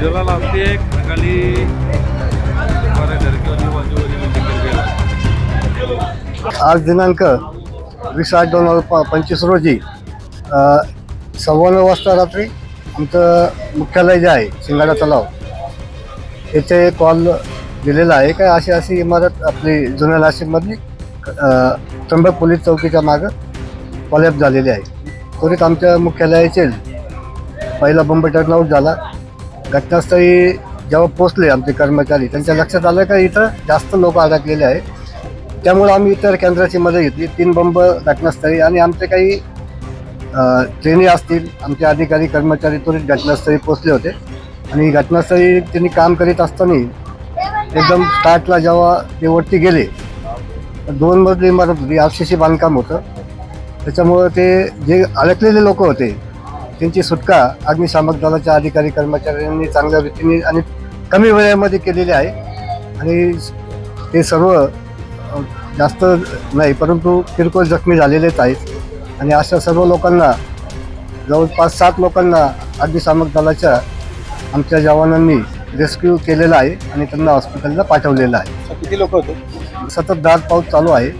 ज्याला लावते खाली. आज दिनांक वीस आठ दोन हजार प- पंचवीस रोजी सव्वा नऊ वाजता रात्री आमचं मुख्यालय जे आहे शिंगाडा तलाव येथे कॉल दिलेला आहे. काय अशी अशी इमारत आपली जुन्या नाशिकमधली त्र्यंबक पोलीस चौकीच्या मागं कॉलॅप झालेली आहे. त्वरित आमच्या मुख्यालयाचे पहिला बंब टर्नआउट झाला. घटनास्थळी जेव्हा पोचले आमचे कर्मचारी त्यांच्या लक्षात आलं का इथं जास्त लोक अडकलेले आहे त्यामुळे आम्ही इतर केंद्राची मदत घेतली. तीन बंब घटनास्थळी आणि आमचे काही ट्रेनी असतील आमचे अधिकारी कर्मचारी त्वरित घटनास्थळी पोचले होते. आणि घटनास्थळी त्यांनी काम करीत असताना एकदम स्टार्टला जेव्हा ते वरती गेले दोन मजली इमारत होती आरसीसी बांधकाम होतं. त्याच्यामुळं ते जे अडकलेले लोक होते त्यांची सुटका अग्निशामक दलाच्या अधिकारी कर्मचाऱ्यांनी चांगल्या रीतीने आणि कमी वेळेमध्ये केलेली आहे. आणि ते सर्व जास्त नाही परंतु किरकोळ जखमी झालेलेच आहेत. आणि अशा सर्व लोकांना जवळपास सात लोकांना अग्निशामक दलाच्या आमच्या जवानांनी रेस्क्यू केलेला आहे आणि त्यांना हॉस्पिटलला पाठवलेलं आहे. किती लोक होते? सतत दाट पाऊस चालू आहे.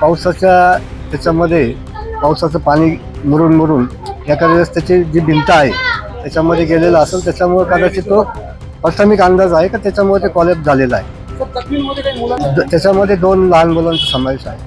पावसाच्या त्याच्यामध्ये पावसाचं पाणी मुरून मुरून वेळेस त्याची जी भिंत आहे त्याच्यामध्ये गेलेलं असेल त्याच्यामुळे कदाचित तो प्राथमिक अंदाज आहे का? त्याच्यामुळे ते कॉलेज झालेलं आहे. त्याच्यामध्ये दोन लहान मुलांचा समावेश आहे.